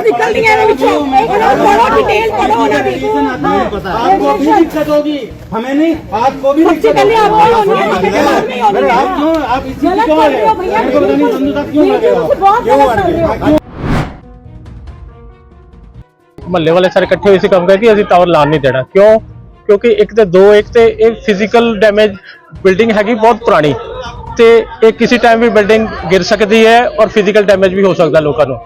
Waves ਨਿਕਲਦੀਆਂ ਨੇ ਵਿੱਚੋਂ ਉਹਨਾਂ ਨੂੰ ਪੜੋ ਡਿਟੇਲ ਪੜੋ ਉਹਨਾਂ ਦੀ आपको भी दिक्कत होगी हमें नहीं आपको भी बच्चे दिक्कत कहते हैं, होगी। आपको होनी है, आपके दिमाग में होनी अरे है। आप क्यों आप इस चीज गलत क्यों कर रहे हो है भैया मेरे को पता नहीं संधू साहब क्यों नहीं, लगे तुम बहुत क्यों गलत अड़ कर रहे हो। गए ਮਹੱਲੇ ਵਾਲੇ ਸਾਰੇ ਇਕੱਠੇ ਹੋਏ ਸੀ ਕੰਮ ਕਰਕੇ ਅਸੀਂ ਟਾਵਰ ਲਾਣ ਨਹੀਂ ਦੇਣਾ ਕਿਉਂ ਕਿਉਂਕਿ ਇੱਕ ਤੇ ਦੋ ਇੱਕ ਤੇ ਇਹ ਫਿਜ਼ੀਕਲ ਡੈਮੇਜ ਬਿਲਡਿੰਗ ਹੈਗੀ ਬਹੁਤ ਪੁਰਾਣੀ ਤੇ ਇਹ ਕਿਸੇ ਟਾਈਮ ਵੀ ਬਿਲਡਿੰਗ ਗਿਰ ਸਕਦੀ ਹੈ ਔਰ ਫਿਜ਼ੀਕਲ ਡੈਮੇਜ ਵੀ ਹੋ ਸਕਦਾ ਲੋਕਾਂ ਨੂੰ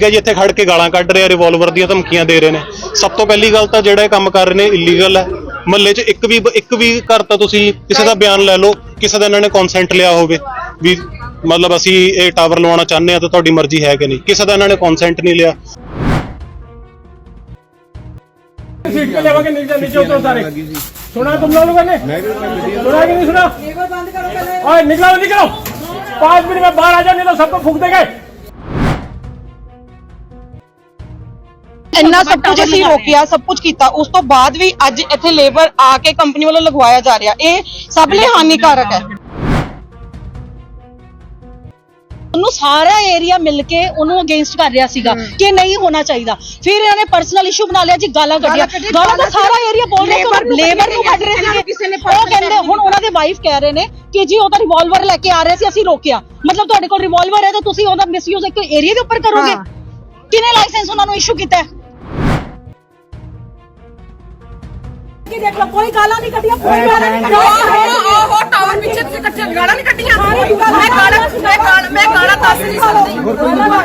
ਠੀਕ ਹੈ ਜੀ ਇੱਥੇ ਖੜ ਕੇ ਗਾਲਾਂ ਕੱਢ ਰਹੇ ਆ ਰਿਵਾਲਵਰ ਦੀਆਂ ਧਮਕੀਆਂ ਦੇ ਰਹੇ ਨੇ ਸਭ ਤੋਂ ਪਹਿਲੀ ਗੱਲ ਤਾਂ ਜਿਹੜਾ ਇਹ ਕੰਮ ਕਰ ਰਹੇ ਨੇ ਇਲੀਗਲ ਹੈ ਮਹੱਲੇ 'ਚ ਇੱਕ ਵੀ ਇੱਕ ਵੀ ਘਰ ਤਾਂ ਤੁਸੀਂ ਕਿਸੇ ਦਾ ਬਿਆਨ ਲੈ ਲਓ ਕਿਸੇ ਦਾ ਇਹਨਾਂ ਨੇ ਕਨਸੈਂਟ ਲਿਆ ਹੋਵੇ ਵੀ ਮਤਲਬ ਅਸੀਂ ਇਹ ਟਾਵਰ ਲਵਾਉਣਾ ਚਾਹੁੰਦੇ ਆ ਤਾਂ ਤੁਹਾਡੀ ਮਰਜ਼ੀ ਹੈ ਕਿ ਨਹੀਂ ਕਿਸੇ ਦਾ ਇਹਨਾਂ ਨੇ ਕਨਸੈਂਟ ਨਹੀਂ ਲਿਆ सीट पे लेवा के नीचे नीचे उतरो सारे सुना तुम लोगों ने सुना कि नहीं सुना ओए निकलो निकलो पाँच मिनट में बाहर आ जाओ नहीं तो सबको फूक देंगे ਇੰਨਾ ਸਭ ਕੁਝ ਅਸੀਂ ਰੋਕਿਆ ਸਭ ਕੁਝ ਕੀਤਾ। ਉਸ ਤੋਂ ਬਾਅਦ ਵੀ ਅੱਜ ਇੱਥੇ ਲੇਬਰ ਆ ਕੇ ਕੰਪਨੀ ਵੱਲੋਂ ਲਗਵਾਇਆ ਜਾ ਰਿਹਾ। ਇਹ ਸਭ ਲਈ ਹਾਨੀਕਾਰਕ ਹੈ। ਉਹਨੂੰ ਸਾਰਾ ਏਰੀਆ ਮਿਲ ਕੇ ਉਹਨੂੰ ਅਗੇਂਸਟ ਕਰ ਰਿਹਾ ਸੀਗਾ ਕਿ ਨਹੀਂ ਹੋਣਾ ਚਾਹੀਦਾ। ਫਿਰ ਇਹਨਾਂ ਨੇ ਪਰਸਨਲ ਇਸ਼ੂ ਬਣਾ ਲਿਆ ਜੀ ਗਾਲਾਂ ਕੱਢੀਆਂ। ਗਾਲਾਂ ਤਾਂ ਸਾਰਾ ਏਰੀਆ ਬੋਲ ਰਿਹਾ ਸੀ ਲੇਬਰ ਨੂੰ ਕੱਢ ਰਹੇ ਸੀਗੇ। ਉਹ ਕਹਿੰਦੇ ਹੁਣ ਉਹਨਾਂ ਦੇ ਵਾਈਫ ਕਹਿ ਰਹੇ ਨੇ ਕਿ ਜੀ ਉਹ ਤਾਂ ਰਿਵਾਲਵਰ ਲੈ ਕੇ ਆ ਰਹੇ ਸੀ ਅਸੀਂ ਰੋਕਿਆ। ਮਤਲਬ ਤੁਹਾਡੇ ਕੋਲ ਰਿਵਾਲਵਰ ਹੈ ਤਾਂ ਤੁਸੀਂ ਉਹਦਾ ਮਿਸਯੂਜ਼ ਇੱਕ ਏਰੀਆ ਦੇ ਉੱਪਰ ਕਰੋਗੇ। ਕਿਨੇ ਲਾਇਸੈਂਸ ਉਹਨਾਂ ਨੂੰ ਇਸ਼ੂ ਕੀਤਾ ਹੈ? ਕਿ ਦੇਖ ਲਓ ਕੋਈ ਗਾਲਾਂ ਨਹੀਂ ਕੱਢੀਆਂ ਕੋਈ ਗਾਲਾਂ ਨਹੀਂ ਕੱਢੀਆਂ। ਉਹ ਟਾਵਰ ਪਿੱਛੇ ਤੁਸੀਂ ਇਕੱਠੇ ਗਾਲਾਂ ਨਹੀਂ ਕੱਢੀਆਂ। ਮੈਂ ਗਾਲਾਂ ਮੈਂ ਗਾਲਾਂ ਮੈਂ ਗਾਲਾਂ ਦੱਸ ਨਹੀਂ ਸਕਦੀ।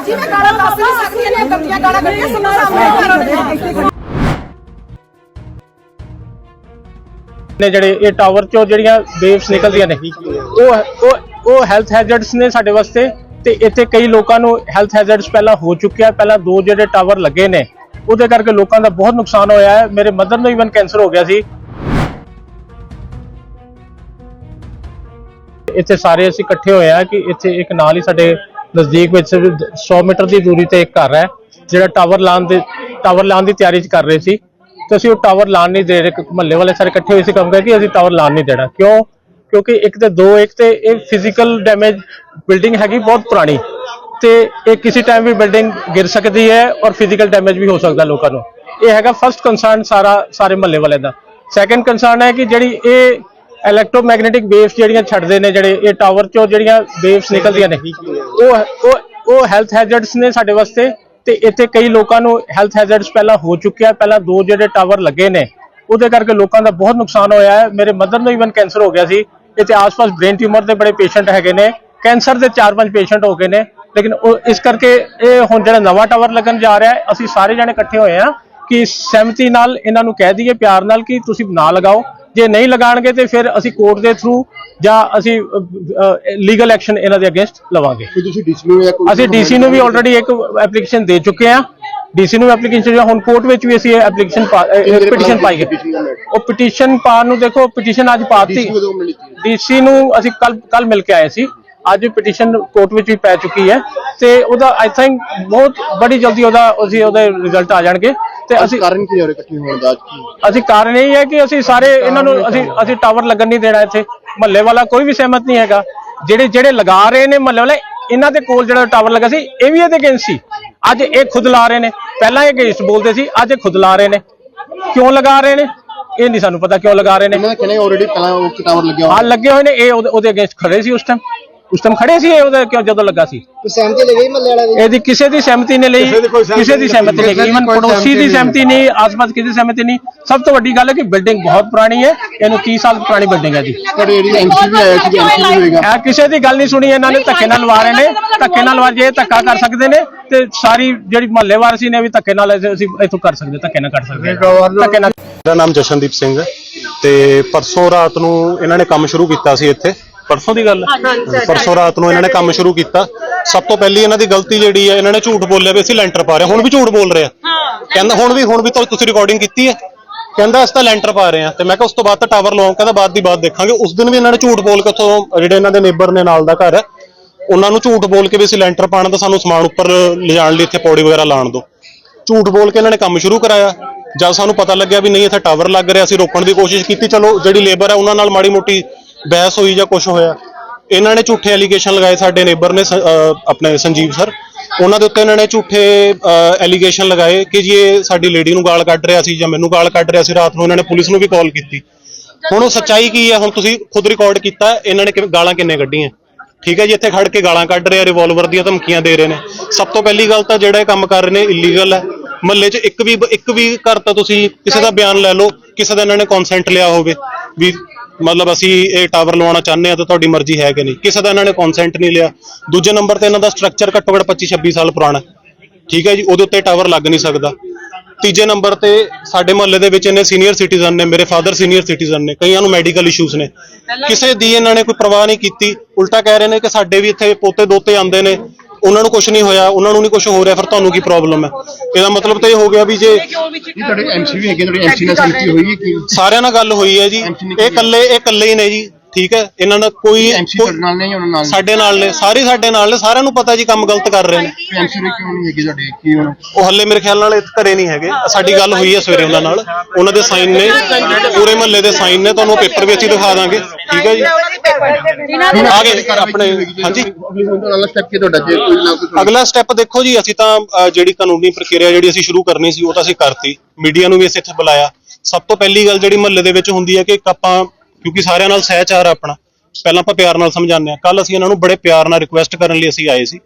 ਜੀ ਮੈਂ ਗਾਲਾਂ ਦੱਸ ਨਹੀਂ ਸਕਦੀ ਇਹਨੇ ਗੰਦੀਆਂ ਗਾਲਾਂ ਕੱਢੀਆਂ ਸੁਣੋ ਸਾਹਮਣੇ ਨੇ ਜਿਹੜੇ ਇਹ ਟਾਵਰ ਚੋਂ ਜਿਹੜੀਆਂ ਵੇਵਸ ਨਿਕਲਦੀਆਂ ਨੇ ਉਹ ਉਹ ਉਹ ਹੈਲਥ ਹੈਜ਼ਰਡਸ ਨੇ ਸਾਡੇ ਵਾਸਤੇ ਤੇ ਇੱਥੇ ਕਈ ਲੋਕਾਂ ਨੂੰ ਹੈਲਥ ਹੈਜ਼ਰਡਸ ਪਹਿਲਾਂ ਹੋ ਚੁੱਕਿਆ ਪਹਿਲਾਂ ਦੋ ਜਿਹੜੇ ਟਾਵਰ ਲੱਗੇ ਨੇ ਉਹਦੇ ਕਰਕੇ ਲੋਕਾਂ ਦਾ ਬਹੁਤ ਨੁਕਸਾਨ ਹੋਇਆ ਹੈ। ਮੇਰੇ ਮਦਰ ਨੂੰ ਇਵਨ ਕੈਂਸਰ ਹੋ ਗਿਆ ਸੀ। ਇੱਥੇ ਸਾਰੇ ਅਸੀਂ ਇਕੱਠੇ ਹੋਏ ਆ ਕਿ ਇੱਥੇ ਇੱਕ ਨਾਲ ਹੀ ਸਾਡੇ ਨਜ਼ਦੀਕ ਵਿੱਚ 100 ਮੀਟਰ ਦੀ ਦੂਰੀ ਤੇ ਇੱਕ ਘਰ ਹੈ, ਜਿਹੜਾ ਟਾਵਰ ਲਾਉਣ ਦੇ ਟਾਵਰ ਲਾਉਣ ਦੀ ਤਿਆਰੀ ਚ ਕਰ ਰਹੇ ਸੀ। ਤੇ ਅਸੀਂ ਉਹ ਟਾਵਰ ਲਾਉਣ ਨਹੀਂ ਦੇ ਰਹੇ ਮਹੱਲੇ ਵਾਲੇ ਸਾਰੇ ਇਕੱਠੇ ਹੋਏ ਸੀ ਕੰਮ ਕਰਕੇ ਅਸੀਂ ਟਾਵਰ ਲਾਉਣ ਨਹੀਂ ਦੇਣਾ। ਕਿਉਂ? ਕਿਉਂਕਿ ਇੱਕ ਤੇ ਦੋ, ਇੱਕ ਤੇ ਇਹ ਫਿਜ਼ੀਕਲ ਡੈਮੇਜ ਬਿਲਡਿੰਗ ਹੈਗੀ ਬਹੁਤ ਪੁਰਾਣੀ। ਤੇ ਇਹ ਕਿਸੇ ਟਾਈਮ ਵੀ ਬਿਲਡਿੰਗ ਗਿਰ ਸਕਦੀ ਹੈ ਔਰ ਫਿਜ਼ੀਕਲ ਡੈਮੇਜ ਵੀ ਹੋ ਸਕਦਾ ਲੋਕਾਂ ਨੂੰ। ਇਹ ਹੈਗਾ ਫਰਸਟ ਕੰਸਰਨ ਸਾਰਾ, ਸਾਰੇ ਮਹੱਲੇ ਵਾਲੇ ਦਾ। ਸੈਕੰਡ ਕੰਸਰਨ ਹੈ ਕਿ ਜਿਹੜੀ ਇਹ ਇਲੈਕਟ੍ਰੋਮੈਗਨੈਟਿਕ ਵੇਵਸ ਜਿਹੜੀਆਂ ਛੱਡਦੇ ਨੇ, ਜਿਹੜੇ ਇਹ ਟਾਵਰ ਚੋਂ ਜਿਹੜੀਆਂ ਵੇਵਸ ਨਿਕਲਦੀਆਂ ਨੇ, ਉਹ ਉਹ ਉਹ ਹੈਲਥ ਹੈਜ਼ਰਡਸ ਨੇ ਸਾਡੇ ਵਾਸਤੇ ਤੇ ਇੱਥੇ ਕਈ ਲੋਕਾਂ ਨੂੰ ਹੈਲਥ ਹੈਜ਼ਰਡਸ ਪਹਿਲਾਂ ਹੋ ਚੁੱਕਿਆ, ਪਹਿਲਾਂ ਦੋ ਜਿਹੜੇ ਟਾਵਰ ਲੱਗੇ ਨੇ, ਉਹਦੇ ਕਰਕੇ ਲੋਕਾਂ ਦਾ ਬਹੁਤ ਨੁਕਸਾਨ ਹੋਇਆ ਹੈ। ਮੇਰੇ ਮਦਰ ਨੂੰ ਇਵਨ ਕੈਂਸਰ ਹੋ ਗਿਆ ਸੀ। ਇੱਥੇ ਆਸ-ਪਾਸ ਬ੍ਰੇਨ ਟਿਊਮਰ ਦੇ ਬੜੇ ਪੇਸ਼ੈਂਟ ਹੈਗੇ ਨੇ। ਕੈਂਸਰ ਦੇ 4-5 ਪੇਸ਼ੈਂਟ ਹੋ ਗਏ ਨੇ। ਲੇਕਿਨ ਇਸ ਕਰਕੇ ਇਹ ਹੁਣ ਜਿਹੜਾ ਨਵਾਂ ਟਾਵਰ ਲੱਗਣ ਜਾ ਰਿਹਾ ਹੈ ਅਸੀਂ ਸਾਰੇ ਜਣੇ ਇਕੱਠੇ ਹੋਏ ਆ ਕਿ ਸਹਿਮਤੀ ਨਾਲ ਇਹਨਾਂ ਨੂੰ ਕਹਿ ਦਈਏ ਪਿਆਰ ਨਾਲ ਕਿ ਤੁਸੀਂ ਨਾ ਲਗਾਓ। ਜੇ ਨਹੀਂ ਲਗਾਣਗੇ ਤੇ ਫਿਰ ਅਸੀਂ ਕੋਰਟ ਦੇ ਥਰੂ ਜਾਂ ਅਸੀਂ ਲੀਗਲ ਐਕਸ਼ਨ ਇਹਨਾਂ ਦੇ ਅਗੇਂਸਟ ਲਵਾਂਗੇ। ਤੁਸੀਂ ਡੀਸੀ ਨੂੰ ਅਸੀਂ ਡੀਸੀ ਨੂੰ ਵੀ ਆਲਰੇਡੀ ਇੱਕ ਐਪਲੀਕੇਸ਼ਨ ਦੇ ਚੁੱਕੇ ਆ ਡੀਸੀ ਨੂੰ ਐਪਲੀਕੇਸ਼ਨ ਹੁਣ ਕੋਰਟ ਵਿੱਚ ਵੀ ਅਸੀਂ ਐਪਲੀਕੇਸ਼ਨ ਪਟੀਸ਼ਨ ਪਾਈ ਹੈ। ਉਹ ਪਟੀਸ਼ਨ ਪਾਉਣ ਨੂੰ ਦੇਖੋ ਪਟੀਸ਼ਨ ਅੱਜ ਪਾਤੀ। ਡੀਸੀ ਨੂੰ ਅਸੀਂ ਕੱਲ ਕੱਲ ਮਿਲ ਕੇ ਆਏ ਸੀ। ਅੱਜ ਪਟੀਸ਼ਨ ਕੋਰਟ ਵਿੱਚ ਵੀ ਪੈ ਚੁੱਕੀ ਹੈ ਤੇ ਉਹਦਾ ਆਈ ਥਿੰਕ ਬਹੁਤ ਬੜੀ ਜਲਦੀ ਉਹਦਾ ਅਸੀਂ ਉਹਦੇ ਰਿਜ਼ਲਟ ਆ ਜਾਣਗੇ ਤੇ ਅਸੀਂ ਕਾਰਨ ਕੀ ਹੋ ਰਿਹਾ ਇਕੱਠੇ ਹੋਣ ਦਾ? ਅਸੀਂ ਕਾਰਨ ਇਹ ਹੈ ਕਿ ਅਸੀਂ ਸਾਰੇ ਇਹਨਾਂ ਨੂੰ ਅਸੀਂ ਅਸੀਂ ਟਾਵਰ ਲੱਗਣ ਨਹੀਂ ਦੇਣਾ ਇੱਥੇ। ਮਹੱਲੇ ਵਾਲਾ ਕੋਈ ਵੀ ਸਹਿਮਤ ਨਹੀਂ ਹੈਗਾ। ਜਿਹੜੇ ਜਿਹੜੇ ਲਗਾ ਰਹੇ ਨੇ ਮਹੱਲੇ ਵਾਲੇ ਇਹਨਾਂ ਦੇ ਕੋਲ ਜਿਹੜਾ ਟਾਵਰ ਲੱਗਾ ਸੀ ਇਹ ਵੀ ਇਹਦੇ ਅਗੇਂਸਟ ਸੀ। ਅੱਜ ਇਹ ਖੁਦ ਲਾ ਰਹੇ ਨੇ। ਪਹਿਲਾਂ ਇਹ ਅਗੇਂਸਟ ਬੋਲਦੇ ਸੀ ਅੱਜ ਇਹ ਖੁਦ ਲਾ ਰਹੇ ਨੇ। ਕਿਉਂ ਲਗਾ ਰਹੇ ਨੇ? ਇਹ ਨਹੀਂ ਸਾਨੂੰ ਪਤਾ ਕਿਉਂ ਲਗਾ ਰਹੇ ਨੇ। ਇਹਨਾਂ ਦਾ ਕਹਿੰਦੇ ਆਲਰੇਡੀ ਪਹਿਲਾਂ ਉਹ ਟਾਵਰ ਲੱਗਿਆ ਹਾਂ ਲੱਗੇ ਹੋਏ ਨੇ ਇਹ ਉਹਦੇ- ਉਹਦੇ ਅਗੇਂਸਟ ਖੜੇ ਸੀ ਉਸ ਟਾਈਮ ਉਸ ਟਾਈਮ ਖੜੇ ਸੀ ਇਹ ਉਹਦੇ ਕਿਉਂ ਜਦੋਂ ਲੱਗਾ ਸੀ? ਸਹਿਮਤੀ ਲੈ ਗਈ ਮੱਲੇ ਵਾਲਾ ਇਹਦੀ ਕਿਸੇ ਦੀ ਸਹਿਮਤੀ ਨਹੀਂ ਲਈ ਕਿਸੇ ਦੀ ਸਹਿਮਤੀ ਨਹੀਂ ਲਈ। ਇਵਨ ਪੜੋਸੀ ਦੀ ਸਹਿਮਤੀ ਨਹੀਂ ਆਸ-ਪਾਸ ਕਿਸੇ ਦੀ ਸਹਿਮਤੀ ਨਹੀਂ। ਸਭ ਤੋਂ ਵੱਡੀ ਗੱਲ ਹੈ ਕਿ ਬਿਲਡਿੰਗ ਬਹੁਤ ਪੁਰਾਣੀ ਹੈ ਇਹਨੂੰ 30 ਸਾਲ ਪੁਰਾਣੀ ਬਿਲਡਿੰਗ ਹੈ ਜੀ। ਪਰ ਜਿਹੜੀ ਐਮਸੀ ਵੀ ਆਇਆ ਸੀ ਐਮਸੀ ਵੀ ਹੋਏਗਾ ਇਹ ਕਿਸੇ ਦੀ ਗੱਲ ਨਹੀਂ ਸੁਣੀ ਇਹਨਾਂ ਨੇ ਧੱਕੇ ਨਾਲ ਲਵਾ ਰਹੇ ਨੇ ਧੱਕੇ ਨਾਲ ਲਵਾ ਜੇ ਇਹ ਧੱਕਾ ਕਰ ਸਕਦੇ ਨੇ ਤੇ ਸਾਰੀ ਜਿਹੜੀ ਮਹੱਲੇ ਵਾਸੀ ਨੇ ਵੀ ਧੱਕੇ ਨਾਲ ਅਸੀਂ ਅਸੀਂ ਇੱਥੋਂ ਕਰ ਸਕਦੇ ਧੱਕੇ ਨਾਲ ਕਰ ਸਕਦੇ ਹਾਂ। ਧੱਕੇ ਨਾਲ ਮੇਰਾ ਨਾਮ ਜਸ਼ਨਦੀਪ ਸਿੰਘ ਹੈ ਤੇ ਪਰਸੋਂ ਰਾਤ ਨੂੰ ਇਹਨਾਂ ਨੇ ਕੰਮ ਸ਼ੁਰੂ ਕੀਤਾ ਸੀ ਇੱਥੇ। ਪਰਸੋਂ ਦੀ ਗੱਲ ਹੈ? ਪਰਸੋਂ ਰਾਤ ਨੂੰ ਇਹਨਾਂ ਨੇ ਕੰਮ ਸ਼ੁਰੂ ਕੀਤਾ। ਸਭ ਤੋਂ ਪਹਿਲੀ ਇਹਨਾਂ ਦੀ ਗਲਤੀ ਜਿਹੜੀ ਹੈ ਇਹਨਾਂ ਨੇ ਝੂਠ ਬੋਲਿਆ ਵੀ ਅਸੀਂ ਲੈਂਟਰ ਪਾ ਰਹੇ ਹੁਣ ਵੀ ਝੂਠ ਬੋਲ ਰਹੇ ਆ। ਕਹਿੰਦਾ ਹੁਣ ਵੀ ਹੁਣ ਵੀ ਤਾਂ ਤੁਸੀਂ ਰਿਕਾਰਡਿੰਗ ਕੀਤੀ ਹੈ। ਕਹਿੰਦਾ ਅਸੀਂ ਤਾਂ ਲੈਂਟਰ ਪਾ ਰਹੇ ਹਾਂ। ਤੇ ਮੈਂ ਕਿਹਾ ਉਸ ਤੋਂ ਬਾਅਦ ਤਾਂ ਟਾਵਰ ਲਾਉਂ ਕਹਿੰਦਾ ਬਾਅਦ ਦੀ ਬਾਤ ਦੇਖਾਂਗੇ। ਉਸ ਦਿਨ ਵੀ ਇਹਨਾਂ ਨੇ ਝੂਠ ਬੋਲ ਕੇ ਉੱਥੋਂ ਜਿਹੜੇ ਇਹਨਾਂ ਦੇ ਨੇਬਰ ਨੇ ਨਾਲ ਦਾ ਘਰ ਹੈ ਉਹਨਾਂ ਨੂੰ ਝੂਠ ਬੋਲ ਕੇ ਵੀ ਅਸੀਂ ਲੈਂਟਰ ਪਾਣ ਦਾ ਸਾਨੂੰ ਸਮਾਨ ਉੱਪਰ ਲਿਜਾਣ ਲਈ ਇੱਥੇ ਪੌੜੀ ਵਗੈਰਾ ਲਾਣ ਦਿਓ ਝੂਠ ਬੋਲ ਕੇ ਇਹਨਾਂ ਨੇ ਕੰਮ ਸ਼ੁਰੂ ਕਰਾਇਆ। ਜਦ ਸਾਨੂੰ ਪਤਾ ਲੱਗਿਆ ਵੀ ਨਹੀਂ ਇੱਥੇ ਟਾਵਰ ਲੱਗ ਰਿਹਾ ਅਸੀਂ ਰੋਕਣ ਦੀ ਕੋਸ਼ਿਸ਼ ਕੀਤੀ। ਚਲੋ ਜਿਹੜੀ ਲੇਬਰ ਹੈ ਉਹਨਾਂ ਨਾਲ ਮਾੜੀ ਮੋਟੀ ਬਹਿਸ ਹੋਈ ਜਾਂ ਕੁਝ ਹੋਇਆ ਇਹਨਾਂ ਨੇ ਝੂਠੇ ਐਲੀਗੇਸ਼ਨ ਲਗਾਏ ਸਾਡੇ ਨੇਬਰ ਨੇ ਆਪਣੇ ਸੰਜੀਵ ਸਰ ਉਹਨਾਂ ਦੇ ਉੱਤੇ ਇਹਨਾਂ ਨੇ ਝੂਠੇ ਐਲੀਗੇਸ਼ਨ ਲਗਾਏ ਕਿ ਜੀ ਇਹ ਸਾਡੀ ਲੇਡੀ ਨੂੰ ਗਾਲ ਕੱਢ ਰਿਹਾ ਸੀ ਜਾਂ ਮੈਨੂੰ ਗਾਲ ਕੱਢ ਰਿਹਾ ਸੀ ਰਾਤ ਨੂੰ ਇਹਨਾਂ ਨੇ ਪੁਲਿਸ ਨੂੰ ਵੀ ਕਾਲ ਕੀਤੀ। ਹੁਣ ਉਹ ਸੱਚਾਈ ਕੀ ਹੈ? ਹੁਣ ਤੁਸੀਂ ਖੁਦ ਰਿਕਾਰਡ ਕੀਤਾ ਇਹਨਾਂ ਨੇ ਗਾਲਾਂ ਕਿੰਨੇ ਕੱਢੀਆਂ? ਠੀਕ ਹੈ ਜੀ ਇੱਥੇ ਖੜ ਕੇ ਗਾਲਾਂ ਕੱਢ ਰਹੇ ਆ ਰਿਵਾਲਵਰ ਦੀਆਂ ਧਮਕੀਆਂ ਦੇ ਰਹੇ ਨੇ। ਸਭ ਤੋਂ ਪਹਿਲੀ ਗੱਲ ਤਾਂ ਜਿਹੜਾ ਇਹ ਕੰਮ ਕਰ ਰਹੇ ਨੇ ਇਲੀਗਲ ਹੈ। ਮਹੱਲੇ 'ਚ ਇੱਕ ਵੀ ਇੱਕ ਵੀ ਘਰ ਤਾਂ ਤੁਸੀਂ ਕਿਸੇ ਦਾ ਬਿਆਨ ਲੈ ਲਓ ਕਿਸੇ ਦਾ ਇਹਨਾਂ ਨੇ ਕਨਸੈਂਟ ਲਿਆ ਹੋਵੇ ਵੀ ਮਤਲਬ ਅਸੀਂ ਇਹ ਟਾਵਰ ਲਵਾਉਣਾ ਚਾਹੁੰਦੇ ਆ ਤਾਂ ਤੁਹਾਡੀ ਮਰਜ਼ੀ ਹੈ ਕਿ ਨਹੀਂ। ਕਿਸੇ ਦਾ ਇਹਨਾਂ ਨੇ ਕਨਸੈਂਟ ਨਹੀਂ ਲਿਆ। ਦੂਜੇ ਨੰਬਰ ਤੇ ਇਹਨਾਂ ਦਾ ਸਟਰਕਚਰ ਘੱਟੋ ਘੱਟ 25 26 ਸਾਲ ਪੁਰਾਣਾ। ਠੀਕ ਹੈ ਜੀ, ਉਹਦੇ ਉੱਤੇ ਟਾਵਰ ਲੱਗ ਨਹੀਂ ਸਕਦਾ। ਤੀਜੇ ਨੰਬਰ ਤੇ ਸਾਡੇ ਮੁਹੱਲੇ ਦੇ ਵਿੱਚ ਇਹਨੇ ਸੀਨੀਅਰ ਸਿਟੀਜ਼ਨ ਨੇ, ਮੇਰੇ ਫਾਦਰ ਸੀਨੀਅਰ ਸਿਟੀਜ਼ਨ ਨੇ, ਕਈਆਂ ਨੂੰ ਮੈਡੀਕਲ ਇਸ਼ੂਜ਼ ਨੇ। ਕਿਸੇ ਦੀ ਇਹਨਾਂ ਨੇ ਕੋਈ ਪਰਵਾਹ ਨਹੀਂ ਕੀਤੀ। ਉਲਟਾ ਕਹਿ ਰਹੇ ਨੇ ਕਿ ਸਾਡੇ ਵੀ ਇੱਥੇ ਪੋਤੇ ਦੋਤੇ ਆਉਂਦੇ ਨੇ। ਉਹਨਾਂ ਨੂੰ ਕੁਝ ਨਹੀਂ ਹੋਇਆ ਉਹਨਾਂ ਨੂੰ ਨਹੀਂ ਕੁਝ ਹੋ ਰਿਹਾ ਫਿਰ ਤੁਹਾਨੂੰ ਕੀ ਪ੍ਰੋਬਲਮ ਹੈ? ਇਹਦਾ ਮਤਲਬ ਤਾਂ ਇਹ ਹੋ ਗਿਆ ਵੀ ਜੇ ਤੁਹਾਡੇ ਐਮਸੀ ਵੀ ਹੈਗੇ ਤੁਹਾਡੇ ਐਮਸੀ ਨਾਲ ਸੰਗਤੀ ਹੋਈ ਹੈ ਕਿ ਸਾਰਿਆਂ ਨਾਲ ਗੱਲ ਹੋਈ ਹੈ ਜੀ। ਇਹ ਇਕੱਲੇ ਇਹ ਇਕੱਲੇ ਹੀ ਨੇ ਜੀ। ਠੀਕ ਹੈ? ਇਹਨਾਂ ਨਾਲ ਕੋਈ ਐਮਸੀ ਤੁਹਾਡੇ ਨਾਲ ਨਹੀਂ ਉਹਨਾਂ ਨਾਲ ਸਾਡੇ ਨਾਲ ਨੇ ਸਾਰੇ ਸਾਡੇ ਨਾਲ ਨੇ ਸਾਰਿਆਂ ਨੂੰ ਪਤਾ ਜੀ ਕੰਮ ਗਲਤ ਕਰ ਰਹੇ ਨੇ। ਐਮਸੀ ਵੀ ਕਿਉਂ ਨਹੀਂ ਹੈਗੇ ਤੁਹਾਡੇ? ਕੀ ਉਹਨਾਂ ਉਹ ਹੱਲੇ ਮੇਰੇ ਖਿਆਲ ਨਾਲ ਇੱਥੇ ਘਰੇ ਨਹੀਂ ਹੈਗੇ। ਸਾਡੀ ਗੱਲ ਹੋਈ ਹੈ ਸਵੇਰੇ ਉਹਨਾਂ ਨਾਲ। ਉਹਨਾਂ ਦੇ ਸਾਈਨ ਨੇ ਪੂਰੇ ਮਹੱਲੇ ਦੇ ਸਾਈਨ ਨੇ ਤੁਹਾਨੂੰ ਪੇਪਰ ਵਿੱਚ ਹੀ ਦਿਖਾ ਦਾਂਗੇ। ਠੀਕ ਹੈ ਜੀ? ਆ ਗਏ ਆਪਣੇ ਹਾਂਜੀ। ਅਗਲਾ ਸਟੈਪ ਕੀ ਤੁਹਾਡਾ? ਜੇ ਕੋਈ ਨਾ ਕੋਈ ਅਗਲਾ ਸਟੈਪ ਦੇਖੋ ਜੀ ਅਸੀਂ ਤਾਂ ਜਿਹੜੀ ਕਾਨੂੰਨੀ ਪ੍ਰਕਿਰਿਆ ਜਿਹੜੀ ਅਸੀਂ ਸ਼ੁਰੂ ਕਰਨੀ ਸੀ ਉਹ ਤਾਂ ਅਸੀਂ ਕਰਤੀ। ਮੀਡੀਆ ਨੂੰ ਵੀ ਅਸੀਂ ਇੱਥੇ ਬੁਲਾਇਆ। ਸਭ ਤੋਂ ਪਹਿਲੀ ਗੱਲ ਜਿਹੜੀ ਮਹੱਲੇ ਦੇ ਵਿੱਚ ਹੁੰਦੀ ਹੈ ਕਿ ਇੱਕ ਆਪਾਂ ਕਿਉਂਕਿ ਸਾਰਿਆਂ ਨਾਲ ਸਹਿਚਾਰ ਆ ਆਪਣਾ। ਪਹਿਲਾਂ ਆਪਾਂ ਪਿਆਰ ਨਾਲ ਸਮਝਾਉਂਦੇ ਆ ਕੱਲ ਅਸੀਂ ਇਹਨਾਂ ਨੂੰ ਬੜੇ ਪਿਆਰ ਨਾਲ ਰਿਕੁਐਸਟ ਕਰਨ ਲਈ ਅਸੀਂ ਆਏ ਸੀ।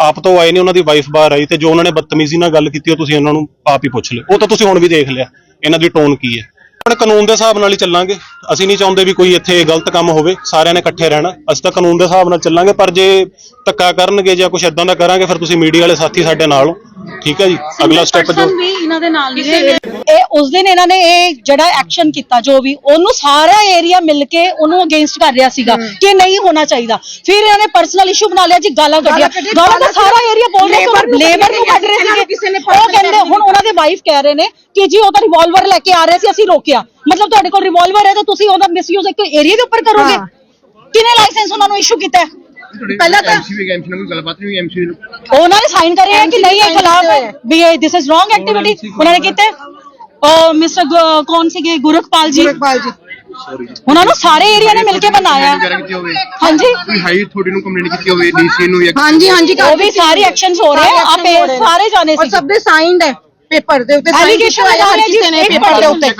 ਆਪ ਤੋਂ ਆਏ ਨੇ ਉਹਨਾਂ ਦੀ ਵਾਈਫ ਬਾਹਰ ਆਈ ਤੇ ਜੋ ਉਹਨਾਂ ਨੇ ਬਦਤਮੀਜ਼ੀ ਨਾਲ ਗੱਲ ਕੀਤੀ, ਉਹ ਤੁਸੀਂ ਉਹਨਾਂ ਨੂੰ ਆਪ ਹੀ ਪੁੱਛ ਲਿਓ। ਉਹ ਤਾਂ ਤੁਸੀਂ ਹੁਣ ਵੀ ਦੇਖ ਲਿਆ। ਇਹਨਾਂ ਦੀ ਟੋਨ ਕੀ ਹੈ? ਆਪਣੇ ਕਾਨੂੰਨ ਦੇ ਹਿਸਾਬ ਨਾਲ ਹੀ ਚੱਲਾਂਗੇ। ਅਸੀਂ ਨਹੀਂ ਚਾਹੁੰਦੇ ਵੀ ਕੋਈ ਇੱਥੇ ਗਲਤ ਕੰਮ ਹੋਵੇ। ਸਾਰਿਆਂ ਨੇ ਇਕੱਠੇ ਰਹਿਣਾ। ਅਸੀਂ ਤਾਂ ਕਾਨੂੰਨ ਦੇ ਹਿਸਾਬ ਨਾਲ ਚੱਲਾਂਗੇ, ਪਰ ਜੇ ਧੱਕਾ ਕਰਨਗੇ ਜਾਂ ਕੁਝ ਇਦਾਂ ਦਾ ਕਰਾਂਗੇ, ਫਿਰ ਤੁਸੀਂ ਮੀਡੀਆ ਵਾਲੇ ਸਾਥੀ ਸਾਡੇ ਨਾਲ ਹੋ। ਠੀਕ ਹੈ ਜੀ? ਅਗਲਾ ਸਟੈਪ ਜੋ ਵੀ ਇਹਨਾਂ ਦੇ ਨਾਲ ਇਹ ਉਸ ਦਿਨ ਇਹਨਾਂ ਨੇ ਇਹ ਜਿਹੜਾ ਐਕਸ਼ਨ ਕੀਤਾ ਜੋ ਵੀ ਉਹਨੂੰ ਸਾਰਾ ਏਰੀਆ ਮਿਲ ਕੇ ਉਹਨੂੰ ਅਗੇਂਸਟ ਕਰ ਰਿਹਾ ਸੀਗਾ ਕਿ ਨਹੀਂ ਹੋਣਾ ਚਾਹੀਦਾ। ਫਿਰ ਇਹਨਾਂ ਨੇ ਪਰਸਨਲ ਇਸ਼ੂ ਬਣਾ ਲਿਆ ਜੀ ਗਾਲਾਂ ਕੱਢੀਆਂ। ਗਾਲਾਂ ਤਾਂ ਸਾਰਾ ਏਰੀਆ ਬੋਲ ਰਿਹਾ ਸੀ ਲੇਬਰ ਨੂੰ ਕੱਢ ਰਹੇ ਸੀਗੇ। ਉਹ ਕਹਿੰਦੇ ਹੁਣ ਉਹਨਾਂ ਦੇ ਵਾਈਫ ਕਹਿ ਰਹੇ ਨੇ ਕਿ ਜੀ ਉਹ ਤਾਂ ਰਿਵਾਲਵਰ ਲੈ ਕੇ ਆ ਰਹੇ ਸੀ ਅਸੀਂ ਰੋਕਿਆ। ਮਤਲਬ ਤੁਹਾਡੇ ਕੋਲ ਰਿਵਾਲਵਰ ਹੈ ਤਾਂ ਤੁਸੀਂ ਉਹਦਾ ਮਿਸਯੂਜ਼ ਇੱਕ ਏਰੀਆ ਦੇ ਉੱਪਰ ਕਰੋਗੇ। ਕਿਨੇ ਲਾਇਸੈਂਸ ਉਹਨਾਂ ਨੂੰ ਇਸ਼ੂ ਕੀਤਾ ਹੈ? ਪਹਿਲਾਂ ਤਾਂ ਐਮਸੀ ਵੀ ਐਮਸੀ ਨਾਲ ਕੋਈ ਗੱਲਬਾਤ ਨਹੀਂ ਹੋਈ ਐਮਸੀ ਉਹਨਾਂ ਨੇ ਸਾਈਨ ਕਰੇ ਹੈ ਕਿ ਨਹੀਂ ਇਹ ਖਿਲਾਫ ਹੈ ਵੀ ਇਹ ਦਿਸ ਇਜ਼ ਰੋਂਗ ਐਕਟੀਵਿਟੀ ਉਹਨਾਂ ਨੇ ਕੀਤਾ। ਉਹ ਮਿਸਟਰ ਕੌਣ ਸੀਗੇ? ਗੁਰਖਪਾਲ ਜੀ। ਗੁਰਖਪਾਲ ਜੀ। ਉਹਨਾਂ ਨੂੰ ਸਾਰੇ ਏਰੀਆ ਨੇ ਮਿਲ ਕੇ ਬਣਾਇਆ। ਹਾਂਜੀ। ਕੋਈ ਹਾਈ ਥੋੜੀ ਨੂੰ ਕੰਪਲੇਂਟ ਕੀਤੀ ਹੋਵੇ ਡੀਸੀ ਨੂੰ ਜਾਂ ਹਾਂਜੀ ਹਾਂਜੀ ਉਹ ਵੀ ਸਾਰੇ ਐਕਸ਼ਨਸ ਹੋ ਰਹੇ ਆ ਆਪੇ ਸਾਰੇ ਜਾਣੇ ਔਰ ਸੀ ਸਭ ਦੇ ਸਾਈਨਡ ਹੈ। ਪੇਪਰ ਦੇ ਉੱਤੇ ਸਾਈਨ Allegation ਕੀਤਾ ਹੋਇਆ ਹਰ ਲਗਾ ਰਹੇ ਕਿਸੇ ਨੇ ਜੀ, ਪੇਪਰ ਦੇ ਉੱਤੇ।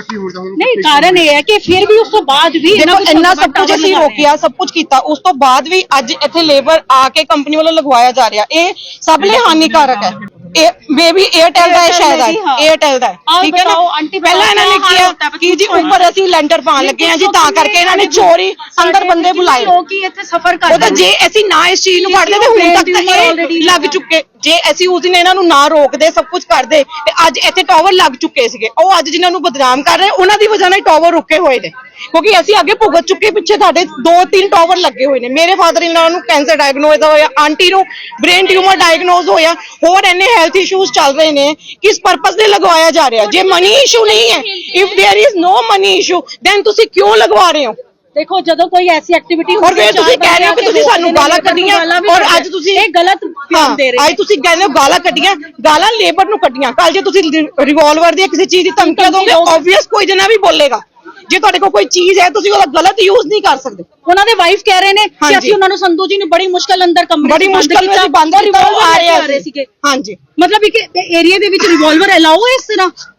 ਨਹੀਂ ਕਾਰਨ ਇਹ ਹੈ ਕਿ ਫਿਰ ਵੀ ਉਸ ਤੋਂ ਬਾਅਦ ਵੀ ਦੇਖੋ ਕੁਛ ਇੰਨਾ ਸਭ ਕੁਝ ਅਸੀਂ। ਰੋਕਿਆ ਸਭ ਕੁਝ ਕੀਤਾ। ਉਸ ਤੋਂ ਬਾਅਦ ਵੀ ਅੱਜ ਇੱਥੇ ਲੇਬਰ ਆ ਕੇ ਕੰਪਨੀ ਵੱਲੋਂ ਲਗਵਾਇਆ ਜਾ ਰਿਹਾ। ਇਹ ਸਭ ਲਈ ਹਾਨੀਕਾਰਕ ਹੈ। ਇਹ ਮੇਬੀ 에ਅਰਟੈਲ ਦਾ ਹੈ ਸ਼ਾਇਦ ਹਾਂ। 에ਅਰਟੈਲ ਦਾ ਹੈ। ਠੀਕ ਹੈ ਨਾ? ਪਹਿਲਾਂ ਇਹਨਾਂ ਨੇ ਕਿਹਾ ਕਿ ਜੀ ਉੱਪਰ ਅਸੀਂ ਲੈਂਟਰ ਪਾਣ ਲੱਗੇ ਆ ਜੀ ਤਾਂ ਕਰਕੇ ਇਹਨਾਂ ਨੇ ਚੋਰੀ ਅੰਦਰ ਬੰਦੇ ਬੁਲਾਏ ਲੋਕ ਹੀ ਇੱਥੇ ਸਫਰ ਉਹ ਤਾਂ ਜੇ ਅਸੀਂ ਨਾ ਇਸ ਚੀਜ਼ ਨੂੰ ਫੜਦੇ ਤੇ ਹੁਣ ਤੱਕ ਤਾਂ ਇਹ ਲੱਗ ਚੁੱਕੇ। ਜੇ ਅਸੀਂ ਉਸ ਦਿਨ ਇਹਨਾਂ ਨੂੰ ਨਾ ਰੋਕਦੇ ਸਭ ਕੁਝ ਕਰਦੇ ਤੇ ਅੱਜ ਇੱਥੇ ਟਾਵਰ ਲੱਗ ਚੁੱਕੇ ਸੀਗੇ ਉਹ ਅੱਜ ਜਿਨ੍ਹਾਂ ਨੂੰ ਬਦਨਾਮ ਕਰ ਰਹੇ ਉਹਨਾਂ ਦੀ ਵਜ੍ਹਾ ਨਾਲ ਟਾਵਰ ਰੁਕੇ ਹੋਏ ਨੇ ਕਿਉਂਕਿ ਅਸੀਂ ਅੱਗੇ ਭੁਗਤ ਚੁੱਕੇ ਪਿੱਛੇ ਸਾਡੇ ਦੋ ਤਿੰਨ ਟਾਵਰ ਲੱਗੇ ਹੋਏ ਨੇ ਮੇਰੇ ਫਾਦਰ ਇਨ ਨੂੰ ਕੈਂਸਰ ਡਾਇਗਨੋਜ਼ ਹੋਇਆ ਆਂਟੀ ਨੂੰ ਬ੍ਰੇਨ ਟਿਊਮਰ ਡਾਇਗਨੋਜ਼ ਹੋਇਆ ਹੋਰ ਇੰਨੇ ਹੈਲਥ ਇਸ਼ੂਜ਼ ਚੱਲ ਰਹੇ ਨੇ ਕਿਸ ਪਰਪਸ ਦੇ ਲਗਵਾਇਆ ਜਾ ਰਿਹਾ ਜੇ ਮਨੀ ਇਸ਼ੂ ਨਹੀਂ ਹੈ if there is no money issue then ਤੁਸੀਂ ਕਿਉਂ ਲਗਵਾ ਰਹੇ ਹੋ ਦੇਖੋ ਜਦੋਂ ਕੋਈ ਐਸੀ ਐਕਟੀਵਿਟੀ ਔਰ ਫਿਰ ਤੁਸੀਂ ਕਹਿ ਰਹੇ ਹੋ ਕਿ ਤੁਸੀਂ ਸਾਨੂੰ ਗਾਲਾਂ ਕੱਢੀਆਂ ਔਰ ਅੱਜ ਤੁਸੀਂ ਇਹ ਗਲਤ ਹਾਂ ਦੇ ਰਹੇ ਅੱਜ ਤੁਸੀਂ ਕਹਿੰਦੇ ਹੋ ਗਾਲਾਂ ਕੱਢੀਆਂ ਗਾਲਾਂ ਲੇਬਰ ਨੂੰ ਕੱਢੀਆਂ। ਕੱਲ ਜੇ ਤੁਸੀਂ ਰਿਵਾਲਵਰ ਦੀ ਕਿਸੇ ਚੀਜ਼ ਦੀ ਧਮਕੀਆਂ ਦੋਗੇ ਆਬਵੀਅਸ ਕੋਈ ਜਣਾ ਵੀ ਬੋਲੇਗਾ। ਜੇ ਤੁਹਾਡੇ ਕੋਲ ਕੋਈ ਚੀਜ਼ ਹੈ ਤੁਸੀਂ ਉਹਦਾ ਗਲਤ ਯੂਜ਼ ਨਹੀਂ ਕਰ ਸਕਦੇ। ਉਹਨਾਂ ਦੇ ਵਾਈਫ ਕਹਿ ਰਹੇ ਨੇ ਕਿ। ਅਸੀਂ ਉਹਨਾਂ ਨੂੰ ਸੰਧੂ ਜੀ ਨੂੰ ਬੜੀ ਮੁਸ਼ਕਲ ਅੰਦਰ ਕਮਰੇ ਬੜੀ ਮੁਸ਼ਕਲ ਵਿੱਚ ਬੰਦ ਉਹ ਆ ਰਹੇ ਸੀਗੇ। ਹਾਂਜੀ। ਮਤਲਬ ਇੱਕ ਏਰੀਆ ਦੇ ਵਿੱਚ ਰਿਵਾਲਵਰ ਅਲਾਉ ਹੈ ਇਸ ਤਰ੍ਹਾਂ?